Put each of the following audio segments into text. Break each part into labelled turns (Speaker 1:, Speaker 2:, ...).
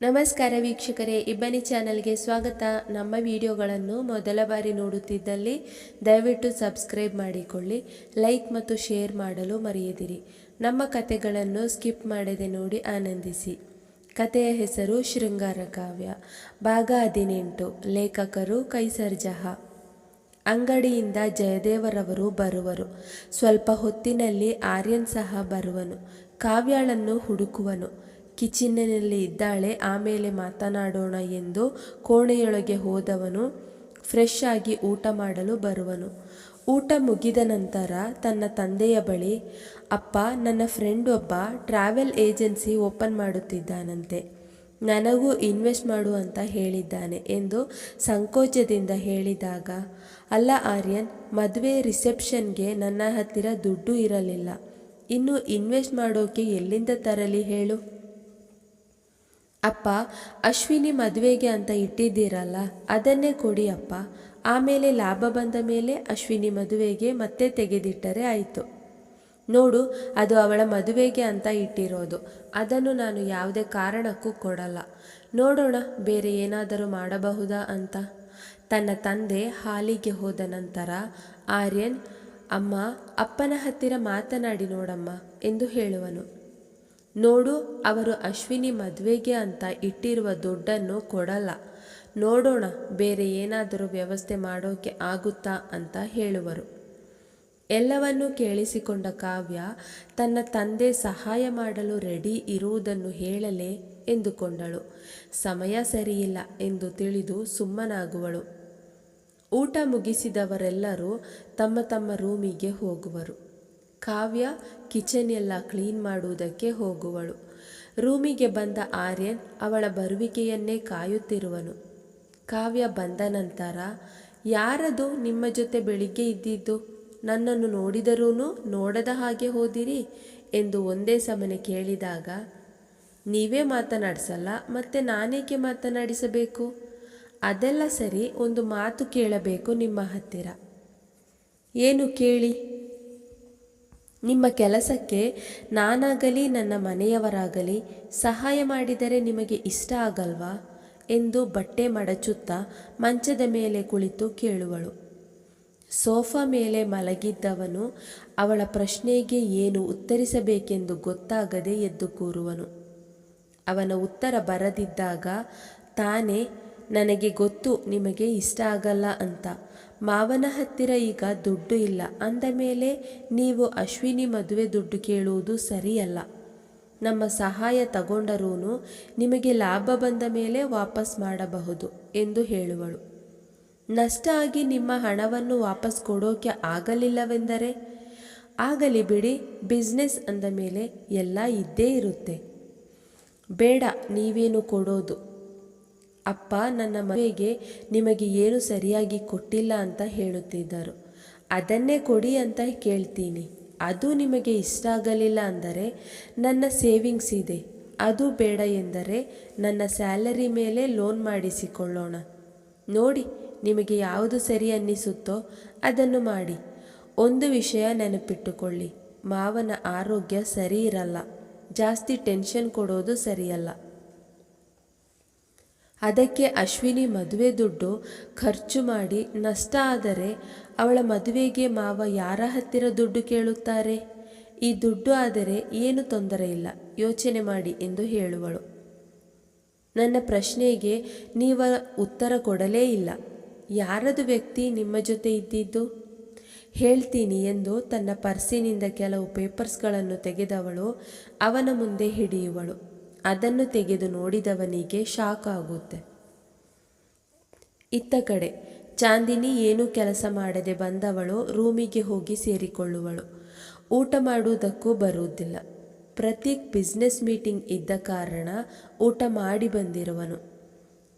Speaker 1: ನಮಸ್ಕಾರ ವೀಕ್ಷಕರೇ, ಇಬ್ಬನಿ ಚಾನಲ್ಗೆ ಸ್ವಾಗತ. ನಮ್ಮ ವಿಡಿಯೋಗಳನ್ನು ಮೊದಲ ಬಾರಿ ನೋಡುತ್ತಿದ್ದಲ್ಲಿ ದಯವಿಟ್ಟು ಸಬ್ಸ್ಕ್ರೈಬ್ ಮಾಡಿಕೊಳ್ಳಿ, ಲೈಕ್ ಮತ್ತು ಶೇರ್ ಮಾಡಲು ಮರೆಯದಿರಿ. ನಮ್ಮ ಕತೆಗಳನ್ನು ಸ್ಕಿಪ್ ಮಾಡದೆ ನೋಡಿ ಆನಂದಿಸಿ. ಕತೆಯ ಹೆಸರು ಶೃಂಗಾರ ಕಾವ್ಯ ಭಾಗ ಹದಿನೆಂಟು. ಲೇಖಕರು ಕೈಸರ್ ಜಹಾ. ಅಂಗಡಿಯಿಂದ ಜಯದೇವರವರು ಬರುವರು. ಸ್ವಲ್ಪ ಹೊತ್ತಿನಲ್ಲಿ ಆರ್ಯನ್ ಸಹ ಬರುವನು. ಕಾವ್ಯಾಳನ್ನು ಹುಡುಕುವನು. ಕಿಚನ್ನಿನಲ್ಲಿ ಇದ್ದಾಳೆ, ಆಮೇಲೆ ಮಾತನಾಡೋಣ ಎಂದು ಕೋಣೆಯೊಳಗೆ ಹೋದವನು, ಫ್ರೆಶ್ ಆಗಿ ಊಟ ಮಾಡಲು ಬರುವನು. ಊಟ ಮುಗಿದ ನಂತರ ತನ್ನ ತಂದೆಯ ಬಳಿ, ಅಪ್ಪ, ನನ್ನ ಫ್ರೆಂಡ್ ಒಬ್ಬ ಟ್ರಾವೆಲ್ ಏಜೆನ್ಸಿ ಓಪನ್ ಮಾಡುತ್ತಿದ್ದಾನಂತೆ. ನನಗೂ ಇನ್ವೆಸ್ಟ್ ಮಾಡು ಅಂತ ಹೇಳಿದ್ದಾನೆ ಎಂದು ಸಂಕೋಚದಿಂದ ಹೇಳಿದಾಗ, ಅಲ್ಲ ಆರ್ಯನ್, ಮದುವೆ ರಿಸೆಪ್ಷನ್ಗೆ ನನ್ನ ಹತ್ತಿರ ದುಡ್ಡು ಇರಲಿಲ್ಲ. ಇನ್ನು ಇನ್ವೆಸ್ಟ್ ಮಾಡೋಕೆ ಎಲ್ಲಿಂದ ತರಲಿ ಹೇಳು. ಅಪ್ಪ, ಅಶ್ವಿನಿ ಮದುವೆಗೆ ಅಂತ ಇಟ್ಟಿದ್ದೀರಲ್ಲ, ಅದನ್ನೇ ಕೊಡಿ ಅಪ್ಪ. ಆಮೇಲೆ ಲಾಭ ಬಂದ ಮೇಲೆ ಅಶ್ವಿನಿ ಮದುವೆಗೆ ಮತ್ತೆ ತೆಗೆದಿಟ್ಟರೆ ಆಯಿತು. ನೋಡು, ಅದು ಅವಳ ಮದುವೆಗೆ ಅಂತ ಇಟ್ಟಿರೋದು. ಅದನ್ನು ನಾನು ಯಾವುದೇ ಕಾರಣಕ್ಕೂ ಕೊಡಲ್ಲ. ನೋಡೋಣ, ಬೇರೆ ಏನಾದರೂ ಮಾಡಬಹುದಾ ಅಂತ. ತನ್ನ ತಂದೆ ಹಾಲಿಗೆ ಹೋದ ನಂತರ, ಆರ್ಯನ್, ಅಮ್ಮ, ಅಪ್ಪನ ಹತ್ತಿರ ಮಾತನಾಡಿ ನೋಡಮ್ಮ ಎಂದು ಹೇಳುವನು. ನೋಡು, ಅವರು ಅಶ್ವಿನಿ ಮದುವೆಗೆ ಅಂತ ಇಟ್ಟಿರುವ ದುಡ್ಡನ್ನು ಕೊಡಲ್ಲ. ನೋಡೋಣ, ಬೇರೆ ಏನಾದರೂ ವ್ಯವಸ್ಥೆ ಮಾಡೋಕೆ ಆಗುತ್ತಾ ಅಂತ ಹೇಳುವರು. ಎಲ್ಲವನ್ನೂ ಕೇಳಿಸಿಕೊಂಡ ಕಾವ್ಯ, ತನ್ನ ತಂದೆ ಸಹಾಯ ಮಾಡಲು ರೆಡಿ ಇರುವುದನ್ನು ಹೇಳಲೇ ಎಂದುಕೊಂಡಳು. ಸಮಯ ಸರಿಯಿಲ್ಲ ಎಂದು ತಿಳಿದು ಸುಮ್ಮನಾಗುವಳು. ಊಟ ಮುಗಿಸಿದವರೆಲ್ಲರೂ ತಮ್ಮ ತಮ್ಮ ರೂಮಿಗೆ ಹೋಗುವರು. ಕಾವ್ಯ ಕಿಚನ್ ಎಲ್ಲ ಕ್ಲೀನ್ ಮಾಡುವುದಕ್ಕೆ ಹೋಗುವಳು. ರೂಮಿಗೆ ಬಂದ ಆರ್ಯನ್ ಅವಳ ಬರುವಿಕೆಯನ್ನೇ ಕಾಯುತ್ತಿರುವನು. ಕಾವ್ಯ ಬಂದ ನಂತರ, ಯಾರದು ನಿಮ್ಮ ಜೊತೆ ಬೆಳಿಗ್ಗೆ ಇದ್ದಿದ್ದು? ನನ್ನನ್ನು ನೋಡಿದರೂ ನೋಡದ ಹಾಗೆ ಹೋದಿರಿ? ಎಂದು ಒಂದೇ ಸಮನೆ ಕೇಳಿದಾಗ, ನೀವೇ ಮಾತನಾಡಿಸಲ್ಲ, ಮತ್ತೆ ನಾನೇಕೆ ಮಾತನಾಡಿಸಬೇಕು? ಅದೆಲ್ಲ ಸರಿ, ಒಂದು ಮಾತು ಕೇಳಬೇಕು ನಿಮ್ಮ ಹತ್ತಿರ. ಏನು ಕೇಳಿ? ನಿಮ್ಮ ಕೆಲಸಕ್ಕೆ ನಾನಾಗಲಿ, ನನ್ನ ಮನೆಯವರಾಗಲಿ ಸಹಾಯ ಮಾಡಿದರೆ ನಿಮಗೆ ಇಷ್ಟ ಆಗಲ್ವಾ? ಎಂದು ಬಟ್ಟೆ ಮಡಚುತ್ತಾ ಮಂಚದ ಮೇಲೆ ಕುಳಿತು ಕೇಳುವಳು. ಸೋಫಾ ಮೇಲೆ ಮಲಗಿದ್ದವನು ಅವಳ ಪ್ರಶ್ನೆಗೆ ಏನು ಉತ್ತರಿಸಬೇಕೆಂದು ಗೊತ್ತಾಗದೆ ಎದ್ದು ಕೂರುವನು. ಅವನ ಉತ್ತರ ಬರದಿದ್ದಾಗ, ತಾನೇ, ನನಗೆ ಗೊತ್ತು, ನಿಮಗೆ ಇಷ್ಟ ಆಗಲ್ಲ ಅಂತ. ಮಾವನ ಹತ್ತಿರ ಈಗ ದುಡ್ಡು ಇಲ್ಲ. ಅಂದ ಮೇಲೆ ನೀವು ಅಶ್ವಿನಿ ಮದುವೆ ದುಡ್ಡು ಕೇಳುವುದು ಸರಿಯಲ್ಲ. ನಮ್ಮ ಸಹಾಯ ತಗೊಂಡರೂ ನಿಮಗೆ ಲಾಭ ಬಂದ ಮೇಲೆ ವಾಪಸ್ ಮಾಡಬಹುದು ಎಂದು ಹೇಳುವಳು. ನಷ್ಟ ಆಗಿ ನಿಮ್ಮ ಹಣವನ್ನು ವಾಪಸ್ ಕೊಡೋಕೆ ಆಗಲಿಲ್ಲವೆಂದರೆ? ಆಗಲಿ ಬಿಡಿ, ಬಿಸ್ನೆಸ್ ಅಂದ ಮೇಲೆ ಎಲ್ಲ ಇದ್ದೇ ಇರುತ್ತೆ. ಬೇಡ, ನೀವೇನು ಕೊಡೋದು. ಅಪ್ಪ, ನನ್ನ ಮದುವೆಗೆ ನಿಮಗೆ ಏನು ಸರಿಯಾಗಿ ಕೊಟ್ಟಿಲ್ಲ ಅಂತ ಹೇಳುತ್ತಿದ್ದರು. ಅದನ್ನೇ ಕೊಡಿ ಅಂತ ಕೇಳ್ತೀನಿ. ಅದು ನಿಮಗೆ ಇಷ್ಟ ಆಗಲಿಲ್ಲ ಅಂದರೆ ನನ್ನ ಸೇವಿಂಗ್ಸ್ ಇದೆ. ಅದು ಬೇಡ ಎಂದರೆ ನನ್ನ ಸ್ಯಾಲರಿ ಮೇಲೆ ಲೋನ್ ಮಾಡಿಸಿಕೊಳ್ಳೋಣ. ನೋಡಿ, ನಿಮಗೆ ಯಾವುದು ಸರಿ ಅನ್ನಿಸುತ್ತೋ ಅದನ್ನು ಮಾಡಿ. ಒಂದು ವಿಷಯ ನೆನಪಿಟ್ಟುಕೊಳ್ಳಿ. ಮಾವನ ಆರೋಗ್ಯ ಸರಿ ಇರಲ್ಲ. ಜಾಸ್ತಿ ಟೆನ್ಷನ್ ಕೊಡೋದು ಸರಿಯಲ್ಲ. ಅದಕ್ಕೆ ಅಶ್ವಿನಿ ಮದುವೆ ದುಡ್ಡು ಖರ್ಚು ಮಾಡಿ ನಷ್ಟ ಆದರೆ ಅವಳ ಮದುವೆಗೆ ಮಾವ ಯಾರ ಹತ್ತಿರ ದುಡ್ಡು ಕೇಳುತ್ತಾರೆ? ಈ ದುಡ್ಡು ಆದರೆ ಏನು ತೊಂದರೆ ಇಲ್ಲ, ಯೋಚನೆ ಮಾಡಿ ಎಂದು ಹೇಳುವಳು. ನನ್ನ ಪ್ರಶ್ನೆಗೆ ನೀವ ಉತ್ತರ ಕೊಡಲೇ ಇಲ್ಲ. ಯಾರದು ವ್ಯಕ್ತಿ ನಿಮ್ಮ ಜೊತೆ ಇದ್ದಿದ್ದು? ಹೇಳ್ತೀನಿ ಎಂದು ತನ್ನ ಪರ್ಸಿನಿಂದ ಕೆಲವು ಪೇಪರ್ಸ್ಗಳನ್ನು ತೆಗೆದವಳು ಅವನ ಮುಂದೆ ಹಿಡಿಯುವಳು. ಅದನ್ನು ತೆಗೆದು ನೋಡಿದವನಿಗೆ ಶಾಕ್ ಆಗುತ್ತೆ ಇತ್ತ ಕಡೆ, ಚಾಂದಿನಿ ಏನೂ ಕೆಲಸ ಮಾಡದೆ ಬಂದವಳು ರೂಮಿಗೆ ಹೋಗಿ ಸೇರಿಕೊಳ್ಳುವಳು. ಊಟ ಮಾಡುವುದಕ್ಕೂ ಬರುವುದಿಲ್ಲ. ಪ್ರತೀಕ್ ಬಿಸ್ನೆಸ್ ಮೀಟಿಂಗ್ ಇದ್ದ ಕಾರಣ ಊಟ ಮಾಡಿ ಬಂದಿರುವನು.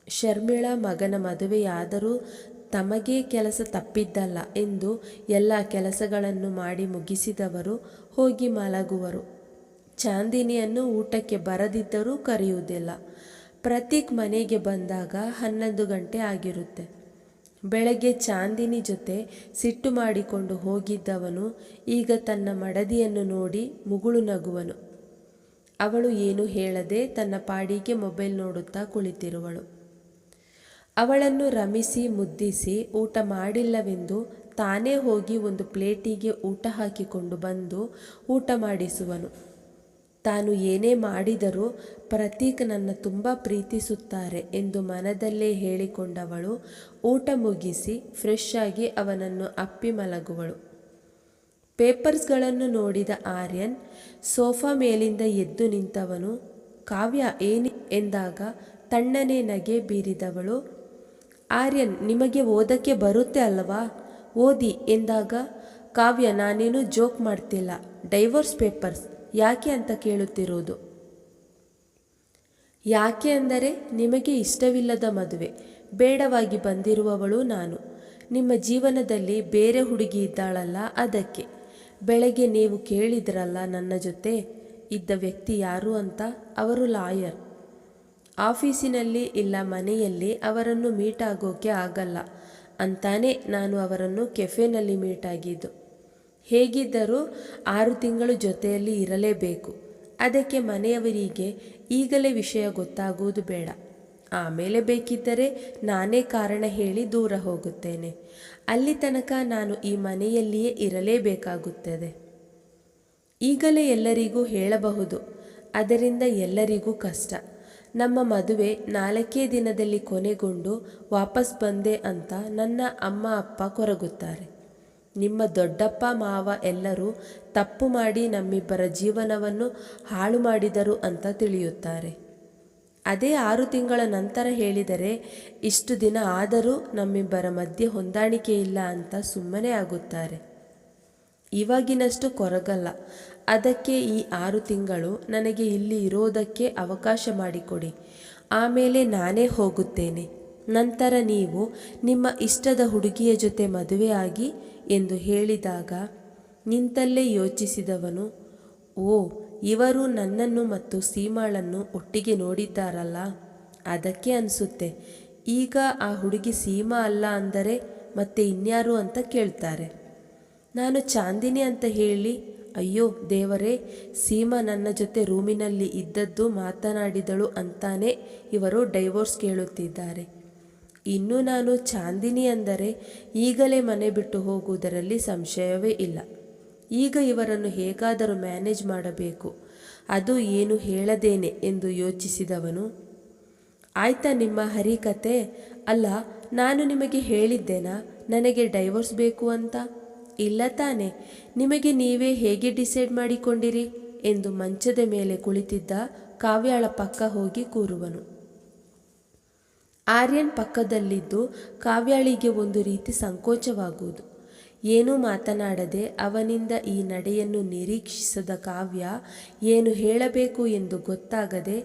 Speaker 1: ಶರ್ಮಿಳಾ ಮಗನ ಮದುವೆಯಾದರೂ ತಮಗೇ ಕೆಲಸ ತಪ್ಪಿದ್ದಲ್ಲ ಎಂದು ಎಲ್ಲ ಕೆಲಸಗಳನ್ನು ಮಾಡಿ ಮುಗಿಸಿದವರು ಹೋಗಿ ಮಲಗುವರು. ಚಾಂದಿನಿಯನ್ನು ಊಟಕ್ಕೆ ಬರದಿದ್ದರೂ ಕರೆಯುವುದಿಲ್ಲ. ಪ್ರತೀಕ್ ಮನೆಗೆ ಬಂದಾಗ ಹನ್ನೊಂದು ಗಂಟೆ ಆಗಿರುತ್ತೆ. ಬೆಳಗ್ಗೆ ಚಾಂದಿನಿ ಜೊತೆ ಸಿಟ್ಟು ಮಾಡಿಕೊಂಡು ಹೋಗಿದ್ದವನು ಈಗ ತನ್ನ ಮಡದಿಯನ್ನು ನೋಡಿ ಮುಗುಳು ನಗುವನು. ಅವಳು ಏನು ಹೇಳದೆ ತನ್ನ ಪಾಡಿಗೆ ಮೊಬೈಲ್ ನೋಡುತ್ತಾ ಕುಳಿತಿರುವಳು. ಅವಳನ್ನು ರಮಿಸಿ ಮುದ್ದಿಸಿ ಊಟ ಮಾಡಿಲ್ಲವೆಂದು ತಾನೇ ಹೋಗಿ ಒಂದು ಪ್ಲೇಟಿಗೆ ಊಟ ಹಾಕಿಕೊಂಡು ಬಂದು ಊಟ ಮಾಡಿಸುವನು. ತಾನು ಏನೇ ಮಾಡಿದರೂ ಪ್ರತೀಕ್ ನನ್ನ ತುಂಬ ಪ್ರೀತಿಸುತ್ತಾರೆ ಎಂದು ಮನದಲ್ಲೇ ಹೇಳಿಕೊಂಡವಳು. ಊಟ ಮುಗಿಸಿ ಫ್ರೆಶ್ ಆಗಿ ಅವನನ್ನು ಅಪ್ಪಿ ಮಲಗುವಳು. ಪೇಪರ್ಸ್ಗಳನ್ನು ನೋಡಿದ ಆರ್ಯನ್, ಸೋಫಾ ಮೇಲಿಂದ ಎದ್ದು ನಿಂತವನು. ಕಾವ್ಯ ಏನಿ ಎಂದಾಗ ತಣ್ಣನೆ ನಗೆ ಬೀರಿದವಳು. ಆರ್ಯನ್, ನಿಮಗೆ ಓದಕ್ಕೆ ಬರುತ್ತೆ ಅಲ್ವಾ? ಓದಿ ಎಂದಾಗ ಕಾವ್ಯ, ನಾನೇನು ಜೋಕ್ ಮಾಡ್ತಿಲ್ಲ. Divorce papers. ಯಾಕೆ ಅಂತ ಕೇಳುತ್ತಿರುವುದು? ಯಾಕೆ ಅಂದರೆ ನಿಮಗೆ ಇಷ್ಟವಿಲ್ಲದ ಮದುವೆ, ಬೇಡವಾಗಿ ಬಂದಿರುವವಳು ನಾನು. ನಿಮ್ಮ ಜೀವನದಲ್ಲಿ ಬೇರೆ ಹುಡುಗಿ ಇದ್ದಾಳಲ್ಲ ಅದಕ್ಕೆ. ಬೆಳಗ್ಗೆ ನೀವು ಕೇಳಿದ್ರಲ್ಲ ನನ್ನ ಜೊತೆ, ಇದ್ದ ವ್ಯಕ್ತಿ ಯಾರು ಅಂತ? ಅವರು ಲಾಯರ್. ಆಫೀಸಿನಲ್ಲಿ ಇಲ್ಲ ಮನೆಯಲ್ಲಿ ಅವರನ್ನು ಮೀಟ್ ಆಗೋಕೆ ಆಗಲ್ಲ ಅಂತಾನೆ ನಾನು ಅವರನ್ನು ಕೆಫೆನಲ್ಲಿ ಮೀಟ್ ಆಗಿದ್ದು. ಹೇಗಿದ್ದರೂ ಆರು ತಿಂಗಳು ಜೊತೆಯಲ್ಲಿ ಇರಲೇಬೇಕು. ಅದಕ್ಕೆ ಮನೆಯವರಿಗೆ ಈಗಲೇ ವಿಷಯ ಗೊತ್ತಾಗುವುದು ಬೇಡ. ಆಮೇಲೆ ಬೇಕಿದ್ದರೆ ನಾನೇ ಕಾರಣ ಹೇಳಿ ದೂರ ಹೋಗುತ್ತೇನೆ. ಅಲ್ಲಿ ತನಕ ನಾನು ಈ ಮನೆಯಲ್ಲಿಯೇ ಇರಲೇಬೇಕಾಗುತ್ತದೆ. ಈಗಲೇ ಎಲ್ಲರಿಗೂ ಹೇಳಬಹುದು. ಅದರಿಂದ ಎಲ್ಲರಿಗೂ ಕಷ್ಟ. ನಮ್ಮ ಮದುವೆ ನಾಲ್ಕೇ ದಿನದಲ್ಲಿ ಕೊನೆಗೊಂಡು ವಾಪಸ್ ಬಂದೆ ಅಂತ ನನ್ನ ಅಮ್ಮ ಅಪ್ಪ ಕೊರಗುತ್ತಾರೆ. ನಿಮ್ಮ ದೊಡ್ಡಪ್ಪ ಮಾವ ಎಲ್ಲರೂ ತಪ್ಪು ಮಾಡಿ ನಮ್ಮಿಬ್ಬರ ಜೀವನವನ್ನು ಹಾಳು ಮಾಡಿದರು ಅಂತ ತಿಳಿಯುತ್ತಾರೆ. ಅದೇ ಆರು ತಿಂಗಳ ನಂತರ ಹೇಳಿದರೆ, ಇಷ್ಟು ದಿನ ಆದರೂ ನಮ್ಮಿಬ್ಬರ ಮಧ್ಯೆ ಹೊಂದಾಣಿಕೆ ಇಲ್ಲ ಅಂತ ಸುಮ್ಮನೆ ಆಗುತ್ತಾರೆ. ಇವಾಗಿನಷ್ಟು ಕೊರಗಲ್ಲ. ಅದಕ್ಕೆ ಈ ಆರು ತಿಂಗಳು ನನಗೆ ಇಲ್ಲಿ ಇರೋದಕ್ಕೆ ಅವಕಾಶ ಮಾಡಿಕೊಡಿ. ಆಮೇಲೆ ನಾನೇ ಹೋಗುತ್ತೇನೆ. ನಂತರ ನೀವು ನಿಮ್ಮ ಇಷ್ಟದ ಹುಡುಗಿಯ ಜೊತೆ ಮದುವೆಯಾಗಿ ಎಂದು ಹೇಳಿದಾಗ ನಿಂತಲ್ಲೇ ಯೋಚಿಸಿದವನು, ಓ, ಇವರು ನನ್ನನ್ನು ಮತ್ತು ಸೀಮಾಳನ್ನು ಒಟ್ಟಿಗೆ ನೋಡಿದ್ದಾರಲ್ಲ, ಅದಕ್ಕೆ ಅನಿಸುತ್ತೆ, ಈಗ ಆ ಹುಡುಗಿ ಸೀಮಾ ಅಲ್ಲ ಅಂದರೆ ಮತ್ತೆ ಇನ್ಯಾರು ಅಂತ ಕೇಳ್ತಾರೆ. ನಾನು ಚಾಂದಿನಿ ಅಂತ ಹೇಳಿ, ಅಯ್ಯೋ ದೇವರೇ, ಸೀಮಾ ನನ್ನ ಜೊತೆ ರೂಮಿನಲ್ಲಿ ಇದ್ದದ್ದು ಮಾತನಾಡಿದಳು ಅಂತಾನೆ ಇವರು ಡೈವೋರ್ಸ್ ಕೇಳುತ್ತಿದ್ದಾರೆ. ಇನ್ನು ನಾನು ಚಾಂದಿನಿ ಅಂದರೆ ಈಗಲೇ ಮನೆ ಬಿಟ್ಟು ಹೋಗುವುದರಲ್ಲಿ ಸಂಶಯವೇ ಇಲ್ಲ. ಈಗ ಇವರನ್ನು ಹೇಗಾದರೂ ಮ್ಯಾನೇಜ್ ಮಾಡಬೇಕು, ಅದು ಏನು ಹೇಳದೇನೆ ಎಂದು ಯೋಚಿಸಿದವನು, ಆಯ್ತಾ ನಿಮ್ಮ ಹರಿಕತೆ? ಅಲ್ಲ, ನಾನು ನಿಮಗೆ ಹೇಳಿದ್ದೇನಾ? ನನಗೆ ಡೈವೋರ್ಸ್ ಬೇಕು ಅಂತ? ಇಲ್ಲ ತಾನೆ. ನಿಮಗೆ ನೀವೇ ಹೇಗೆ ಡಿಸೈಡ್ ಮಾಡಿಕೊಂಡಿರಿ? ಎಂದು ಮಂಚದ ಮೇಲೆ ಕುಳಿತಿದ್ದ ಕಾವ್ಯಾಳ ಪಕ್ಕ ಹೋಗಿ ಕೂರುವನು. ಆರ್ಯನ್ ಪಕ್ಕದಲ್ಲಿದ್ದು ಕಾವ್ಯಾಳಿಗೆ ಒಂದು ರೀತಿ ಸಂಕೋಚವಾಗುವುದು. ಏನೂ ಮಾತನಾಡದೆ ಅವನಿಂದ ಈ ನಡೆಯನ್ನು ನಿರೀಕ್ಷಿಸದ ಕಾವ್ಯ, ಏನು ಹೇಳಬೇಕು ಎಂದು ಗೊತ್ತಾಗದೆ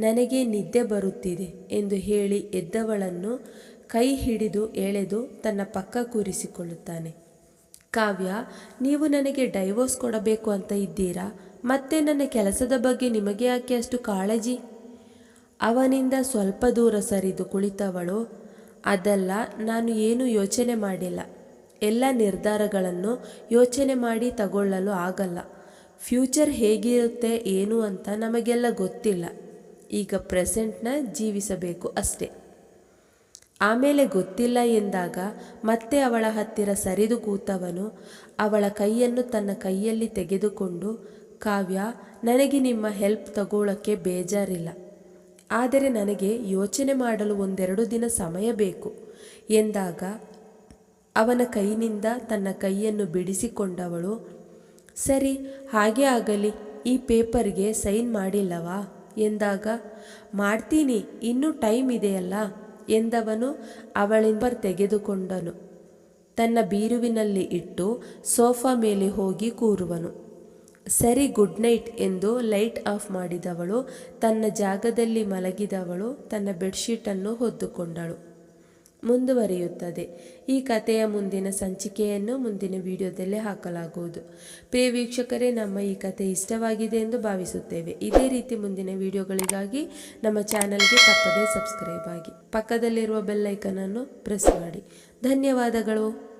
Speaker 1: ನನಗೆ ನಿದ್ದೆ ಬರುತ್ತಿದೆ ಎಂದು ಹೇಳಿ ಎದ್ದವಳನ್ನು ಕೈ ಹಿಡಿದು ಎಳೆದು ತನ್ನ ಪಕ್ಕ ಕೂರಿಸಿಕೊಳ್ಳುತ್ತಾನೆ. ಕಾವ್ಯ, ನೀವು ನನಗೆ ಡೈವೋರ್ಸ್ ಕೊಡಬೇಕು ಅಂತ ಇದ್ದೀರಾ? ಮತ್ತೆ ನನ್ನ ಕೆಲಸದ ಬಗ್ಗೆ ನಿಮಗೆ ಯಾಕೆ ಅಷ್ಟು ಕಾಳಜಿ? ಅವನಿಂದ ಸ್ವಲ್ಪ ದೂರ ಸರಿದು ಕುಳಿತವಳು, ಅದಲ್ಲ, ನಾನು ಏನೂ ಯೋಚನೆ ಮಾಡಿಲ್ಲ. ಎಲ್ಲ ನಿರ್ಧಾರಗಳನ್ನು ಯೋಚನೆ ಮಾಡಿ ತಗೊಳ್ಳಲು ಆಗಲ್ಲ. ಫ್ಯೂಚರ್ ಹೇಗಿರುತ್ತೆ, ಏನು ಅಂತ ನಮಗೆಲ್ಲ ಗೊತ್ತಿಲ್ಲ. ಈಗ ಪ್ರೆಸೆಂಟ್ನ ಜೀವಿಸಬೇಕು ಅಷ್ಟೇ. ಆಮೇಲೆ ಗೊತ್ತಿಲ್ಲ ಎಂದಾಗ ಮತ್ತೆ ಅವಳ ಹತ್ತಿರ ಸರಿದು ಕೂತವನು, ಅವಳ ಕೈಯನ್ನು ತನ್ನ ಕೈಯಲ್ಲಿ ತೆಗೆದುಕೊಂಡು, ಕಾವ್ಯ, ನನಗೆ ನಿಮ್ಮ ಹೆಲ್ಪ್ ತಗೊಳ್ಳೋಕ್ಕೆ ಬೇಜಾರಿಲ್ಲ. ಆದರೆ ನನಗೆ ಯೋಚನೆ ಮಾಡಲು ಒಂದೆರಡು ದಿನ ಸಮಯ ಬೇಕು. ಎಂದಾಗ ಅವನ ಕೈನಿಂದ ತನ್ನ ಕೈಯನ್ನು ಬಿಡಿಸಿಕೊಂಡವಳು, ಸರಿ, ಹಾಗೆ ಆಗಲಿ, ಈ ಪೇಪರ್ಗೆ ಸೈನ್ ಮಾಡಿಲ್ಲವಾ? ಎಂದಾಗ, ಮಾಡ್ತೀನಿ, ಇನ್ನೂ ಟೈಮ್ ಇದೆಯಲ್ಲ? ಎಂದವನು ಅವಳಿಂದ ತೆಗೆದುಕೊಂಡನು. ತನ್ನ ಬೀರುವಿನಲ್ಲಿ ಇಟ್ಟು ಸೋಫಾ ಮೇಲೆ ಹೋಗಿ ಕೂರುವನು. ಸರಿ ಗುಡ್ ನೈಟ್ ಎಂದು ಲೈಟ್ ಆಫ್ ಮಾಡಿದವಳು, ತನ್ನ ಜಾಗದಲ್ಲಿ ಮಲಗಿದವಳು, ತನ್ನ ಬೆಡ್ಶೀಟನ್ನು ಹೊದ್ದುಕೊಂಡಳು. ಮುಂದುವರಿಯುತ್ತದೆ. ಈ ಕಥೆಯ ಮುಂದಿನ ಸಂಚಿಕೆಯನ್ನು ಮುಂದಿನ ವಿಡಿಯೋದಲ್ಲೇ ಹಾಕಲಾಗುವುದು. ಪ್ರಿಯ ವೀಕ್ಷಕರೇ, ನಮ್ಮ ಈ ಕಥೆ ಇಷ್ಟವಾಗಿದೆ ಎಂದು ಭಾವಿಸುತ್ತೇವೆ. ಇದೇ ರೀತಿ ಮುಂದಿನ ವಿಡಿಯೋಗಳಿಗಾಗಿ ನಮ್ಮ ಚಾನಲ್ಗೆ ತಪ್ಪದೇ ಸಬ್ಸ್ಕ್ರೈಬ್ ಆಗಿ, ಪಕ್ಕದಲ್ಲಿರುವ ಬೆಲ್ಲೈಕನನ್ನು ಪ್ರೆಸ್ ಮಾಡಿ. ಧನ್ಯವಾದಗಳು.